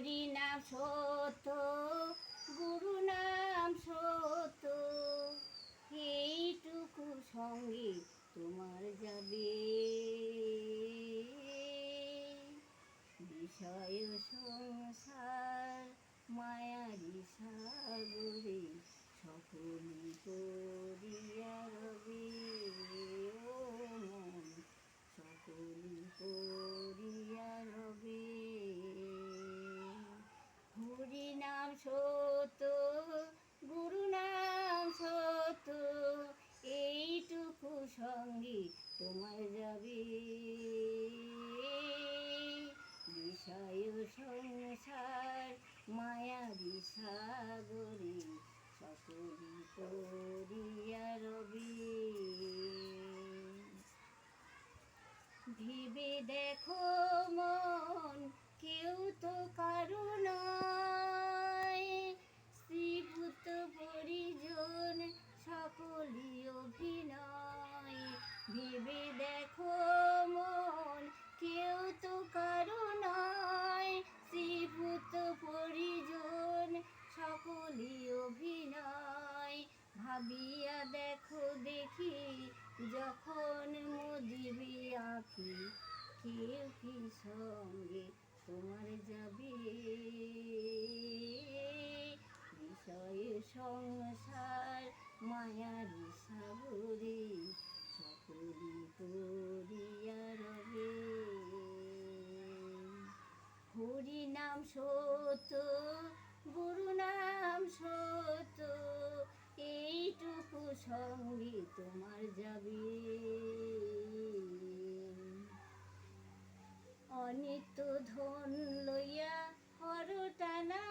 হরি নাম সত্য, গুরু নাম সত্য। এইটুকু সঙ্গে তোমার যাবে। বিষয় সংসার, মায়ারি সাগরে সকলি করিয়া রবি ও মন সকলি করিয়া রবি হরি নাম সত্য গুরু নাম সত্য এইটুকু সঙ্গে যাবে বিষয় সংসার মায়া সাগরে সকলি করিয়া ভেবে দেখো মন, কেউ তো কারও নয়। শ্রীভূত পরিজন সকলি অভিনয়। ভাবিয়া দেখো দেখি, যখন মুদিবি আঁকি কেউ কি সঙ্গে তোমার যাবে? হরি নাম সত্য গুরু নাম সত্য, এইটুকু সঙ্গে তোমার যাবে। অনিত্য ধন লইয়া হর টানা,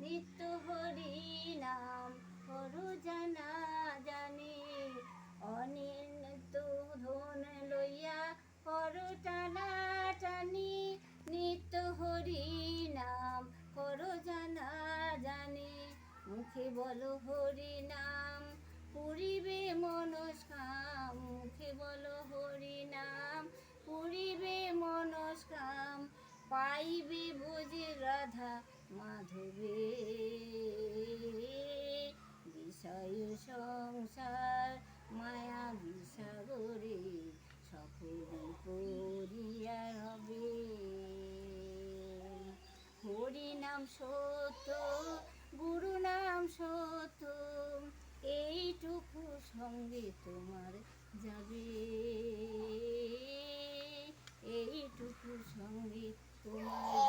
নিত্য হরি নাম হর জানা জানে। অনিত্য ধন লইয়া হর টানা হরি নাম হর জানা জানে, মুখে বলো হরি নাম পুরিবে মনস্কাম মুখে বলো হরি নাম পুরিবে মনস্কাম পাইবে বোঝে রাধা মাধবে। বিষয় সংসার, মায়া বিসাগরে সকলে নাম সত্য গুরু নাম সত্য। এইটুকু সঙ্গে তোমার যাবে। এইটুকু সঙ্গে তোমার